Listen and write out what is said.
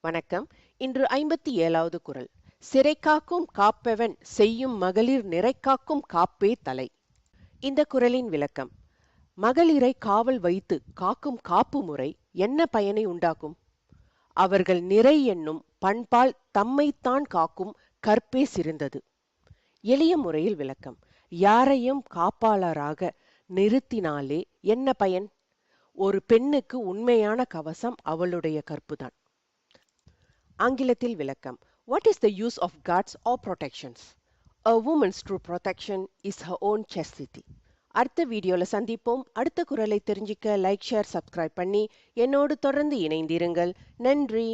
வணக்கம். இன்று ஐம்பத்தி ஏழாவது குரல். சிறை காக்கும் காப்பவன் செய்யும் மகளிர் நிறை காக்கும் காப்பே தலை. இந்த குரலின் விளக்கம். மகளிரை காவல் வைத்து காக்கும் காப்பு முறை என்ன பயனை உண்டாக்கும்? அவர்கள் நிறை என்னும் பண்பால் தம்மைத்தான் காக்கும் கற்பே சிறந்தது. எளிய முறையில் விளக்கம். யாரையும் காப்பாளராக நிறுத்தினாலே என்ன பயன்? ஒரு பெண்ணுக்கு உண்மையான கவசம் அவளுடைய கற்புதான். ஆங்கிலத்தில் விளக்கம். What is the use of guards or protections a women's true protection is her own chastity அடுத்த வீடியோவில் சந்திப்போம். அடுத்த குரலை தெரிஞ்சிக்க லைக் ஷேர் சப்ஸ்கிரைப் பண்ணி என்னோடு தொடர்ந்து இணைந்திருங்கள். நன்றி.